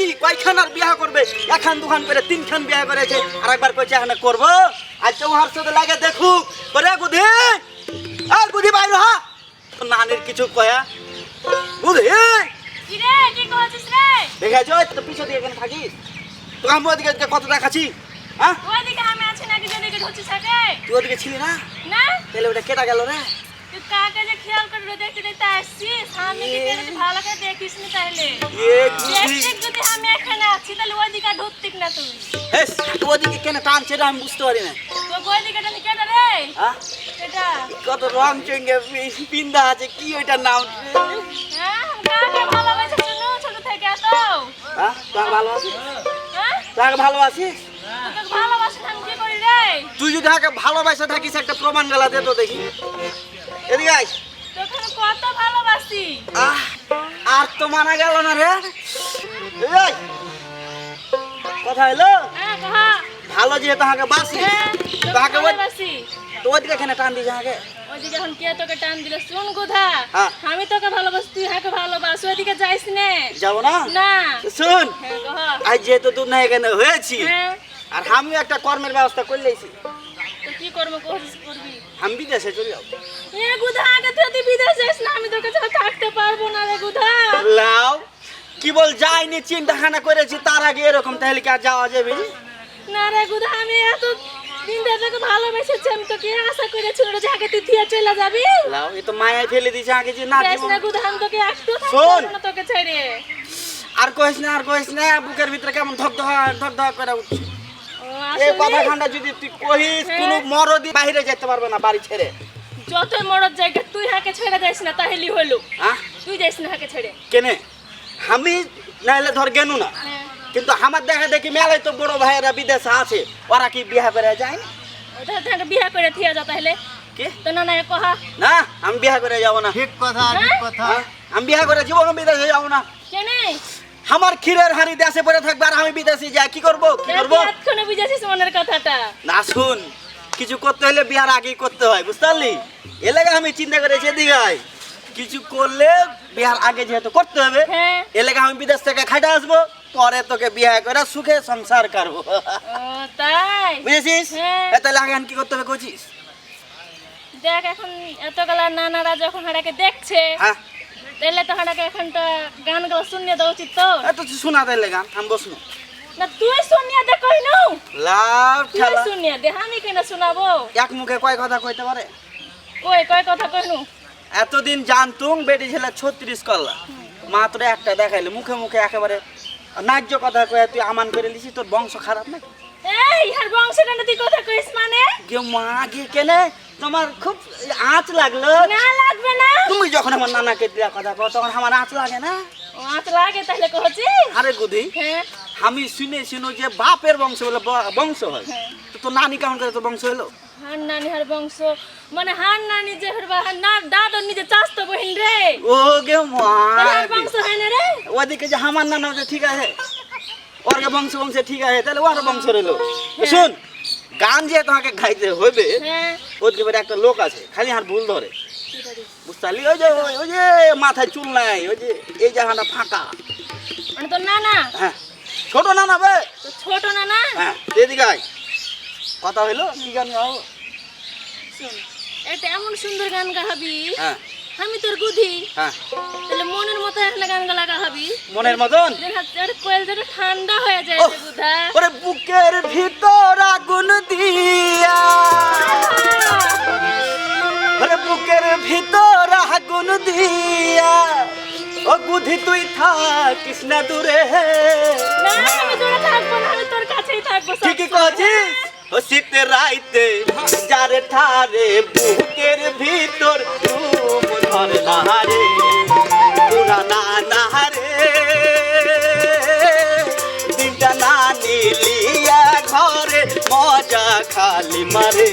কি? কয়খানার বিয়া করবে? এখান দুখান করে তিনখান বিয়া করেছে। আর একবার কইছে এখানে করব। আর চৌহার সাথে লাগে দেখুক। করে গুধি আর গুধি বাইর হা। নানির কিছু কয়া গুধি কি রে কি করছিস রে? দেখেছ? তো পিছনে দিয়ে এখানে থাকিস। তো আমি ওদিকে ওদিকে কত দেখাচ্ছি হ্যাঁ? ওইদিকে আমি আছি নাকি ঢুকছিস তুই ওদিকে ছিলি না? না। তাহলে ওটা কেটা গেল রে? কাকে যে খেয়াল করে রোদে আমি কি ভালো করে দেখিস নি দেখছিস যদি আমি এখানে আছি তাহলে ওইদিকে ঢুকতিক না ওদিকে কেন টানছে রে আমি বুঝতে পারি না। তো ওইদিকে টানি কেটে রে? হ্যাঁ? এটা? কত রং চঙ্গে পিন্দা আছে কি ওইটার নাম হ্যাঁ কাকে ভালোবাসে শুনো ছোট থেকে এত? হ্যাঁ তোকে ভালো আছিস হ্যাঁ? তোকে ভালো আছিস তোকে ভালোবাসে আমি কি করি রে? তুই যদি ভালোবাসা থাকিস একটা প্রমাণ গেলা দে তো দেখি। এদিকে আয়। তোকে কত ভালোবাসি। আর তো মানা গেল না রে। এই, কথা হলো হ্যাঁ ভালো যে তাহাকে বাসি হ্যাঁ তাহাকে ওই ভালোবাসি। তো এখানে টান দিস আগে ওইদিকে এখন কে তোকে টান দিল? শুন গুধা হ্যাঁ। আমি তোকে ভালোবাসি তুই হাকে ভালোবাস ওইদিকে যাইস নে। যাব না? না। শুন। হ্যাঁ আজ যেহেতু না এখানে হয়েছি হ্যাঁ। আর আমিও একটা কর্মের ব্যবস্থা করে লেছি করব? আমি বিদেশে চলে যাব। এ গুধা আগে তুই তুই বিদেশ না আমি থাকতে পারব না রে গুধা। লাও কি বল যাইনি চিন্তাখানা করেছি তার আগে এরকম তাহলে কি আর যাওয়া যাবে না রে গুধা আমি এত দিন তোকে ভালোবেসেছি আমি তোকে আশা করেছিল যে আগে তুই থিয়ে চলে যাবি। লাও এ তো ফেলে দিছে আগে যে না গুধা আমি তোকে একটু শোন। তোকে ছেড়ে। আর কইস না আর কইস না বুকের ভিতরে কেমন ধক ধক ধক ধক করে উঠছে। এই যদি তুই কহিস হ্যাঁ। কোনো মরদি বাইরে যেতে পারবে না বাড়ি ছেড়ে। যতই মরদ জায়গা তুই হাকে ছেড়ে যাইস না তাহলে হলো হ্যাঁ? তুই যাইস না হাকে ছেড়ে। কেনে? আমি নাইলে ধর গেনু না। হ্যাঁ। কিন্তু আমার দেখা দেখি মেলায় তো বড় ভাইয়েরা বিদেশে আছে। ওরা কি বিয়া করে যায় না বিয়া করে থিয়া যা তাহলে। কি? তো না না কহা। না আমি বিয়া করে যাব না। ঠিক কথা ঠিক কথা? আমি বিয়া করে জীবন বিদেশে যাব না। কেনে? আমার ক্ষীরের হাড়ি দেশে পড়ে থাকবে আর আমি বিদেশে যাই। কি করব? কি করব? এতক্ষণে বুঝেছিস মনের কথাটা। না শুন কিছু করতে হলে বিয়ার আগেই করতে হয় বুঝতে পারলি? এলাকা আমি চিন্তা করেছি দিঘায় কিছু করলে বিয়ার আগে যেহেতু করতে হবে হ্যাঁ। এলাকা আমি বিদেশ থেকে খাইতে আসব পরে তোকে বিয়ে করে সুখে সংসার করব। তাই? বুঝেছিস? হ্যাঁ। তাহলে আগে কি করতে হবে কছিস দেখ এখন এতগুলা নানারা যখন হাড়াকে দেখছে হ্যাঁ। তাহলে তো হাড়াকে এখন তো গানগুলো শুনিয়ে দেওয়া উচিত তো। এ তো শোনা তাইলে গান আমি বসনু না তুই শুনিয়ে দে কই নু লাভ তুই শুনিয়ে দে আমি কেন শোনাবো? এক মুখে কয় কথা কইতে পারে? কই কয় কথা কইনু? এতদিন জানতুম বেটি ছেলে ছত্রিশ করলা। মাত্র একটা দেখাইলে মুখে মুখে একেবারে ন্যায্য কথা কয়ে তুই আমান করে লিছিস তোর বংশ খারাপ না এই আর বংশটা তুই কথা কইস মানে? গে মা গে কেনে? তোমার খুব আঁচ লাগল। না লাগবে না। তুমি যখন আমার নানাকে দিয়া কথা কও তখন আমার আঁচ লাগে না? আত লাগে তাহলে কহছি আরে গুদি হ্যাঁ। আমি শুনে শুনো যে বাপের বংশ বলে বংশ হয়। হ্যাঁ। তো নানি কেমন করে তো বংশ হলো? হার নানি হার বংশ। মানে হার নানি যে হার বা- হার না দাদা নিজে চাস্ত বহিন রে। ও গে মা হার বংশ হয় না রে। ওদিকে যে আমার নানা যে ঠিক আছে? ওর বংশ বংশ ঠিক আছে তাহলে ওর বংশ রইল শুন গান যে তোমাকে গাইতে হবে হ্যাঁ। ওদিকে একটা লোক আছে খালি আর ভুল ধরে। বুঝতে পারলি ওই যে ওই- যে মাথায় চুল নাই ওই যে এই জায়গাটা ফাঁকা। মানে তো না না হ্যাঁ। ছোট নানা বে। ছোট না না হ্যাঁ এদিকে আয়। কথা হইল? কি গান গাও? শোন একটা এমন সুন্দর গান গাহাবি হ্যাঁ। আমি তোর গুধি। হ্যাঁ। তাহলে মনের মতো একটা গান গলা গাহাবি মনের মতন? কোয়েল যেটা ঠান্ডা হয়ে যায় বুধা ওরে বুকের ভিতর আগুন দিয়া। ওরে বুকের ভিতর আগুন দিয়া। ও বুদ্ধি তুই থাকিস না দূরে। না আমি তোরা থাকব না আমি তোর কাছেই থাকব ঠিকই সবসময়। কছিস? ও শীতের রাইতে যারে ঠারে বুকের ভিতর তুম নাহারে পুরানা নাহারে দিনটা না নিলিয়া ঘরে মজা খালি মারে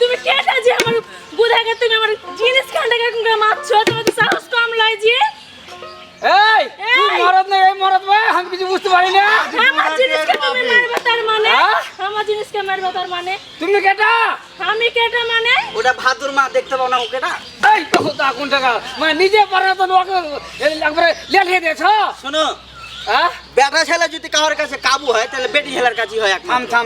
তুমি কেটা যে আমার বুধাকে তুমি আমার জিনিস খান্ডাকে মারছো? তোমার সাহস কম লয় জিনিসকে মারবে তার মানে? তুমি কেটা? আমি কেটা মানে? ওটা ভাদুর মা দেখতে পাও না ওকেটা এই তো তো কোন টাকা। মানে নিজে পারে তো ওকে একবারে লেলিয়ে দিয়েছ? শোনো হ্যাঁ বেটা ছেলে যদি কারোর কাছে কাবু হয় তাহলে বেটি ছেলের কাছে হয় এক থাম থাম